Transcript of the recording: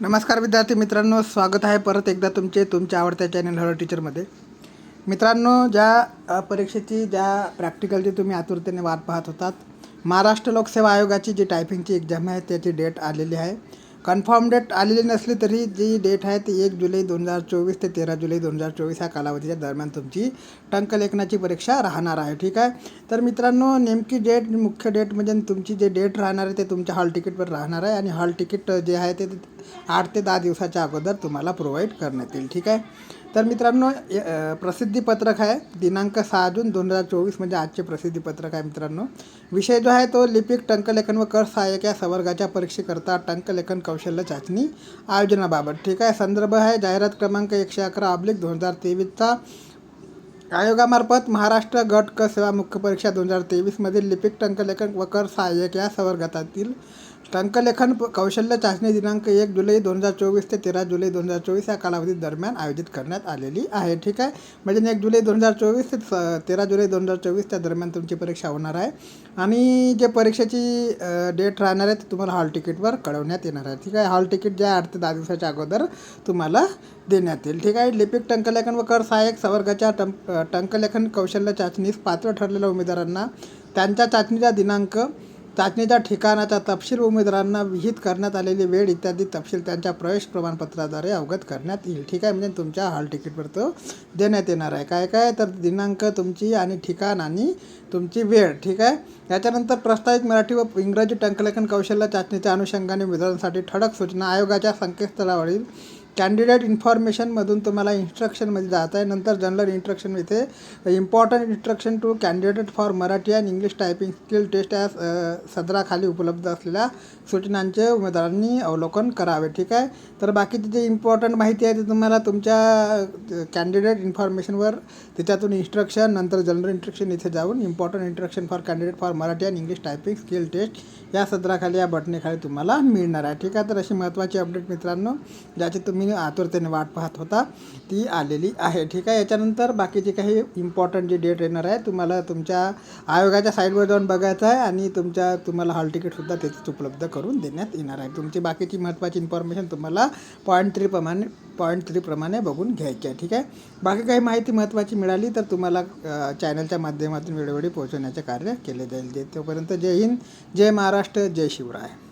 नमस्कार विद्यार्थी मित्रांनो स्वागत आहे परत एकदा तुमचे तुमच्या आवडत्या चॅनल हळद टीचरमध्ये मित्रांनो ज्या परीक्षेची ज्या प्रॅक्टिकलची तुम्ही आतुरतेने वाट पाहत होतात महाराष्ट्र लोकसेवा आयोगाची जी टायपिंगची एक्झाम आहे त्याची डेट आलेली आहे. कन्फर्म डेट आलेली नसली तरी जी डेट आहे ती एक जुलै दोन हजार चोवीस ते तेरा जुलै दोन हजार चोवीस या कालावधीच्या दरम्यान तुमची टंकलेखनाची परीक्षा राहणार आहे ठीक आहे? तर मित्रांनो नेमकी डेट मुख्य डेट म्हणजे तुमची जे डेट राहणार आहे ते तुमच्या हॉल तिकीटवर राहणार आहे आणि हॉल तिकीट जे आहे ते आठ ते दहा दिवसाच्या अगोदर तुम्हाला प्रोव्हाइड करण्यात येईल ठीक आहे? तर मित्रांनो य- प्रसिद्धीपत्रक आहे दिनांक सहा जून दोन हजार चोवीस म्हणजे आजचे प्रसिद्धीपत्रक आहे मित्रांनो. विषय जो आहे तो लिपिक टंकलेखन व कर सहाय्यक या संवर्गाच्या परीक्षेकरता टंकलेखन कौशल्य चाचणी आयोजनाबाबत ठीक आहे? संदर्भ आहे जाहिरात क्रमांक एकशे अकरा अब्लिक दोन हजार तेवीसचा. आयोगामार्फत महाराष्ट्र गट क सेवा मुख्य परीक्षा दोन हजार तेवीसमधील लिपिक टंकलेखन व कर सहाय्यक या संवर्गातील टंकलेखन कौशल्य चाचणी दिनांक एक जुलै दोन हजार चोवीस ते तेरा जुलै दोन हजार चोवीस या कालावधी दरम्यान आयोजित करण्यात आलेली आहे. ठीक आहे? म्हणजे एक जुलै दोन हजार चोवीस ते तेरा जुलै दोन हजार चोवीस त्या दरम्यान तुमची परीक्षा होणार आहे. आणि जे परीक्षेची डेट राहणार आहे ते तुम्हाला हॉल तिकीटवर कळवण्यात येणार आहे. ठीक आहे? हॉल तिकीट जे आहे आठ ते दहा दिवसाच्या अगोदर तुम्हाला देण्यात येईल. ठीक आहे? लिपिक टंकलेखन व कर सहाय्यक संवर्गाच्या टं टंकलेखन कौशल्य चाचणीस पात्र ठरलेल्या उमेदवारांना त्यांच्या चाचणीचा दिनांक चाचणीच्या ठिकाणाचा तपशील उमेदवारांना विहित करण्यात आलेली वेळ इत्यादी तपशील त्यांच्या प्रवेश प्रमाणपत्राद्वारे अवगत करण्यात येईल. ठीक आहे म्हणजे तुमच्या हॉल तिकीटवर तो देण्यात येणार आहे. काय काय? तर दिनांक तुमची आणि ठिकाण आणि तुमची वेळ. ठीक आहे? याच्यानंतर प्रस्तावित मराठी व इंग्रजी टंकलेखन कौशल्य चाचणीच्या अनुषंगाने उमेदवारांसाठी ठळक सूचना आयोगाच्या संकेतस्थळावरील कॅन्डिडेट इन्फॉर्मेशनमधून तुम्हाला इन्स्ट्रक्शनमध्ये जात आहे. नंतर जनरल इन्स्ट्रक्शन इथे important instruction to candidate for Marathi and English typing skill test या सदराखाली उपलब्ध असलेल्या सूचनांचे उमेदवारांनी अवलोकन करावे. ठीक आहे? तर बाकीची जे इम्पॉर्टंट माहिती आहे ती तुम्हाला तुमच्या कॅन्डिडेट इन्फॉर्मेशनवर त्याच्यातून इन्स्ट्रक्शन नंतर जनरल इन्स्ट्रक्शन इथे जाऊन important instruction for candidate for Marathi and English typing skill test या सदराखाली या बटनेखाली तुम्हाला मिळणार आहे. ठीक आहे? तर अशी महत्त्वाची अपडेट मित्रांनो ज्याची तुम्ही आतुरतेने वाट पाहत होता. ती आलेली आहे. ठीक आहे याच्यानंतर बाकीची काही इम्पॉर्टंट जे डेट येणार आहे तुम्हाला तुमच्या आयोगाच्या साईटवर जाऊन बघायचं आहे आणि तुमच्या तुम्हाला हॉल तिकीटसुद्धा त्याचीच उपलब्ध करून देण्यात येणार आहे. तुमची बाकीची महत्त्वाची इन्फॉर्मेशन तुम्हाला पॉईंट थ्री प्रमाणे पॉईंट थ्रीप्रमाणे बघून घ्यायची आहे. ठीक आहे? बाकी काही माहिती महत्त्वाची मिळाली तर तुम्हाला चॅनलच्या माध्यमातून वेळोवेळी पोहोचवण्याचे कार्य केले जाईल. जे तोपर्यंत जय हिंद जय महाराष्ट्र जय शिवराय.